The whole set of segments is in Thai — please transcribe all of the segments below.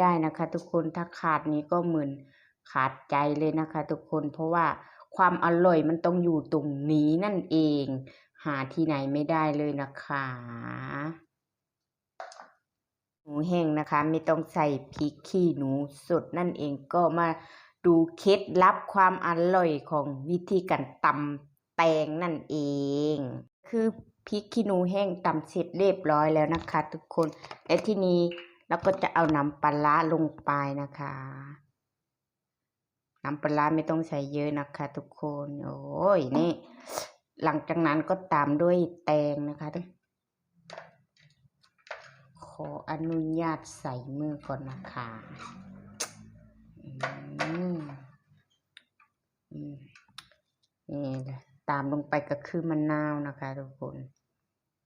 ได้นะคะ ทุกคนถ้าขาดนี้ก็เหมือนขาดใจเลยนะคะ ทุกคนเพราะว่าความอร่อยมันต้องอยู่ตรงนี้นั่นเอง หาที่ไหนไม่ได้เลยนะคะหนูแห้งนะคะ ไม่ต้องใส่พริกขี้หนูสดนั่นเองก็มาดูเคล็ดลับความอร่อยของวิธีการตำแตงนั่นเอง คือพริกขี้หนูแห้งตำเสร็จเรียบร้อยแล้วนะคะ ทุกคนและที่นี้ เราก็จะเอาน้ำปลาร้าลงไปนะคะ น้ำปลาร้าไม่ต้องใส่เยอะนะคะ ทุกคน โอ้ยนี่ หลังจากนั้นก็ตามด้วยแตงนะคะขออนุญาตใส่มือก่อนนะคะอืมอืมนี่แหละตามลงไปก็คือมะนาวนะคะ ทุกคน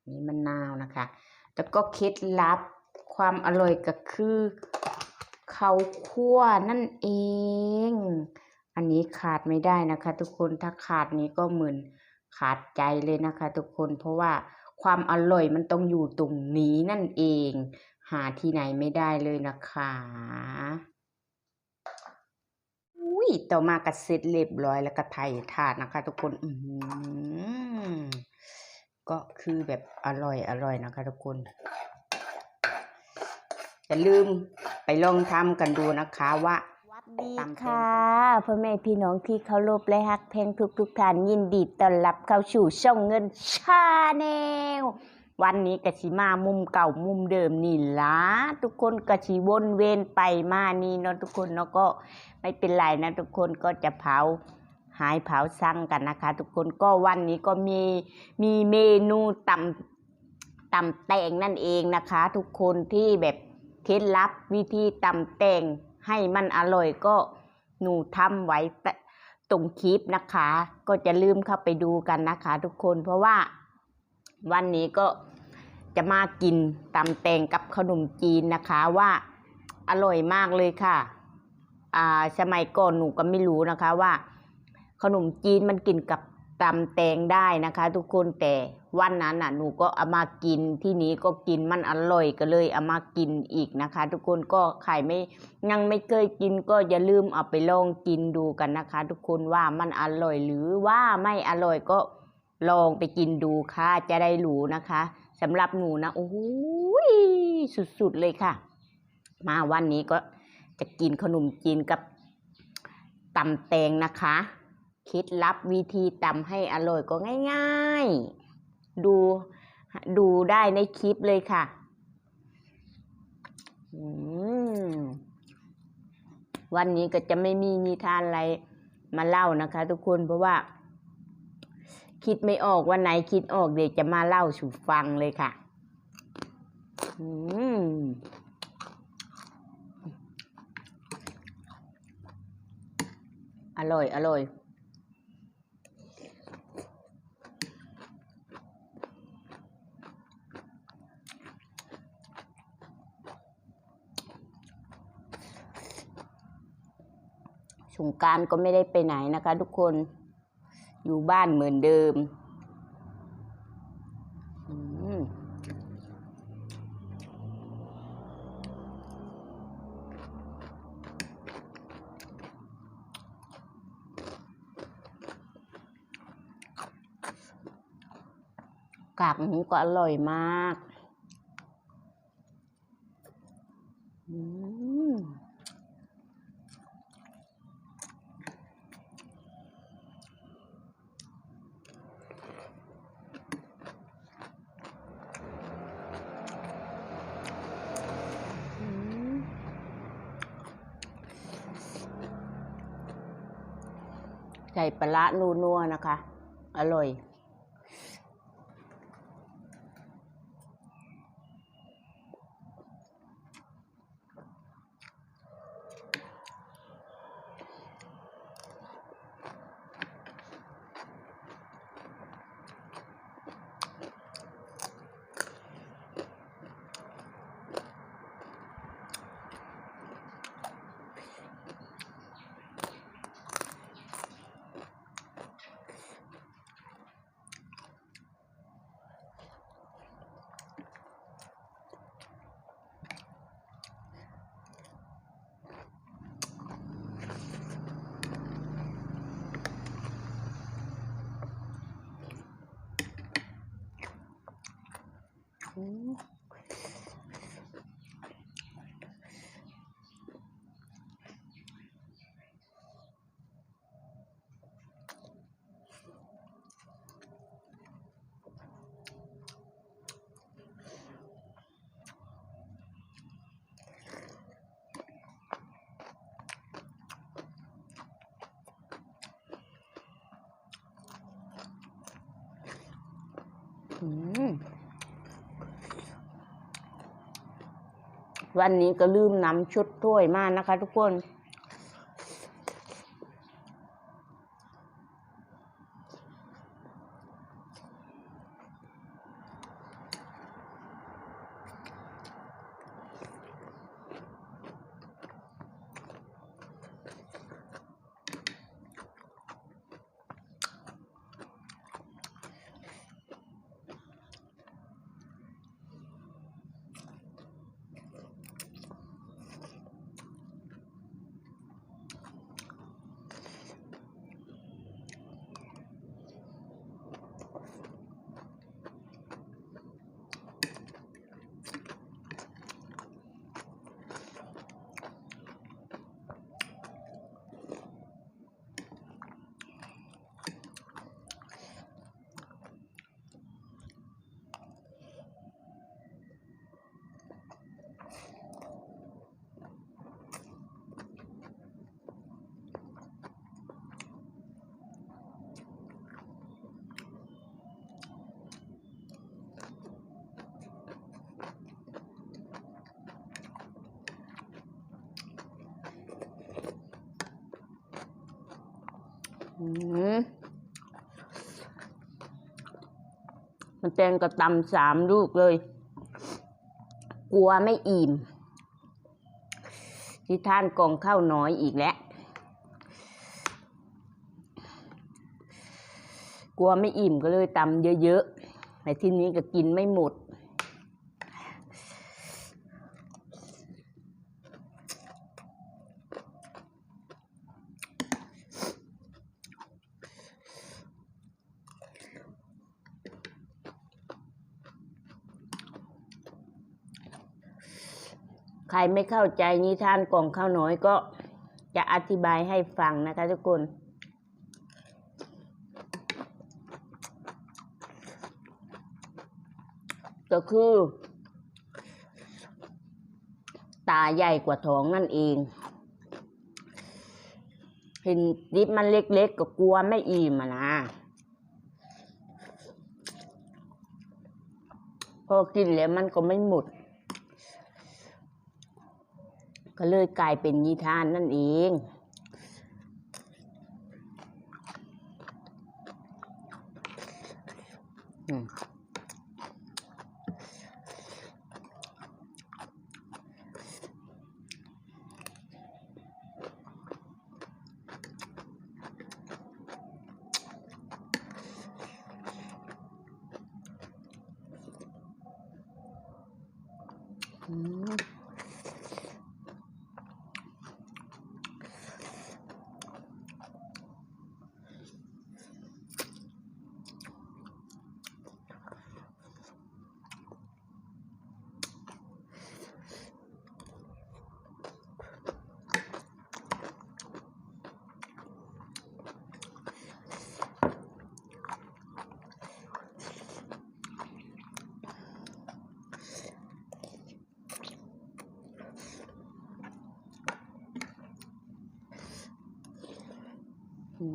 นี่มะนาวนะคะ แล้วก็เคล็ดลับ ความอร่อยก็คือข้าวคั่วนั่นเอง อันนี้ขาดไม่ได้นะคะ ทุกคนถ้าขาดนี้ก็เหมือนขาดใจเลยนะคะ ทุกคนเพราะว่าความอร่อยมันต้องอยู่ตรงนี้นั่นเอง หาที่ไหนไม่ได้เลยนะคะอุ้ยต่อมาก็เสร็จเรียบร้อยแล้วก็ไถ่ถาดนะคะ ทุกคนอือก็คือแบบอร่อยอร่อยนะคะ ทุกคน อย่าลืมไปลองทำกันดูนะคะว่าสวัสดีค่ะพ่อแม่พี่น้องที่เคารพและฮักเพลงทุกทุกๆท่านยินดีต้อนรับเข้าสู่ช่องเงินชาแนลวันนี้กสิมามุมเก่ามุมเดิมนี่ละทุกคนกสิวนเวียนไปมานี่เนาะทุกคนเนาะก็ไม่เป็นไรนะ ทุกคนก็จะเผาหายเผาสั่งกันนะคะ ทุกคนก็วันนี้ก็มีมีเมนูตำตำแตงนั่นเองนะคะ ทุกคนที่แบบ เคล็ดลับวิธีตำแตงให้มันอร่อยก็หนูทำไว้ตรงคลิปนะคะ ก็จะลืมเข้าไปดูกันนะคะ ทุกคนเพราะว่าวันนี้ก็จะมากินตำแตงกับขนมจีนนะคะว่าอร่อยมากเลยค่ะอ่าสมัยก่อนหนูก็ไม่รู้นะคะว่า ขนมจีนมันกินกับ ตำแตงได้นะคะ ทุกคนแต่วันนั้นน่ะหนูก็เอามากินที่นี้ก็กินมันอร่อยก็เลยเอามากินอีกนะคะ ทุกคนก็ใครไม่ยังไม่เคยกินก็อย่าลืมเอาไปลองกินดูกันนะคะ ทุกคนว่ามันอร่อยหรือว่าไม่อร่อยก็ลองไปกินดูค่ะ จะได้รู้นะคะสำหรับหนูนะโอ้ยสุดๆเลยค่ะ มาวันนี้ก็จะกินขนมจีนกับตำแตงนะคะ เคล็ดลับวิธีตำให้อร่อยก็ง่ายๆ ดูดูได้ในคลิปเลยค่ะอืมวันนี้ก็จะไม่มีนิทานอะไรมาเล่านะคะ ทุกคนเพราะว่า คิดไม่ออกวันไหนคิดออกเดี๋ยวจะมาเล่าสู่ฟังเลยค่ะอืมอร่อย อร่อย สงการก็ไม่ได้ไปไหนนะคะ ทุกคนอยู่บ้านเหมือนเดิมอืมกากหมูก็อร่อยมาก อืม อืม ใส่ปลาร้านัวๆนะคะ อร่อย วันนี้ก็ลืมนำชุดถ้วยมานะคะ ทุกคน มันแตงกระตำสามลูกเลย กลัวไม่อิ่มที่ท่านกองข้าวน้อยอีกแล้ว กลัวไม่อิ่มก็เลยตำเยอะๆแต่ที่นี้ก็กินไม่หมด ใครไม่เข้าใจนิทานกล่องข้าวน้อยก็จะอธิบายให้ฟังนะคะทุกคนก็คือ ตาใหญ่กว่าท้องนั่นเอง เห็นดิบมันเล็กๆก็กลัวไม่อิ่มอะนะ พอกินแล้วมันก็ไม่หมด ก็เลยกลายเป็นนิทานนั่นเองอืม เ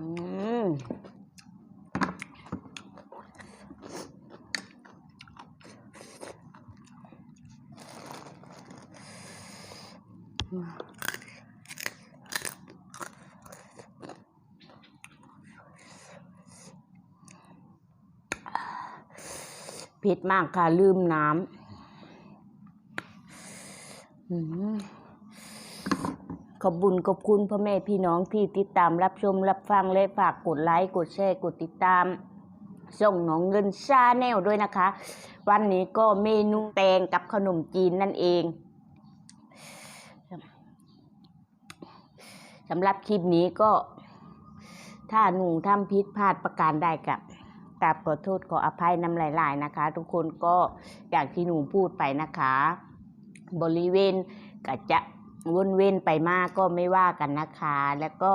ผ็ดมากค่ะ ลืมน้ำอืม ขอบบุญขอบคุณพ่อแม่พี่น้องที่ติดตามรับชมรับฟังและฝากกดไลค์กดแชร์กดติดตาม ส่งน้องเงินชาแนลด้วยนะคะ วันนี้ก็เมนูแตงกับขนมจีนนั่นเองสำหรับคลิปนี้ก็ถ้าหนูทำผิดพลาดประการใดกับกราบขอโทษขออภัยนำหลาย ๆ นะคะ ทุกคนก็อย่างที่หนูพูดไปนะคะ บริเวณก็จะ วนเว้นไปมากก็ไม่ว่ากันนะคะ แล้วก็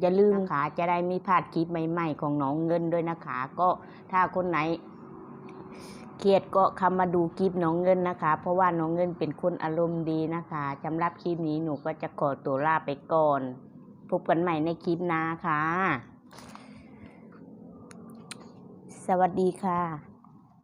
อย่าลืมนะคะจะได้มีพลาดคลิปใหม่ ๆ ของน้องเงินด้วยนะคะ ก็ถ้าคนไหนเครียดก็เข้ามาดูคลิปน้องเงินนะคะ เพราะว่าน้องเงินเป็นคนอารมณ์ดีนะคะสำหรับคลิปนี้หนูก็จะขอตัวลาไปก่อน พบกันใหม่ในคลิปหน้าค่ะ สวัสดีค่ะ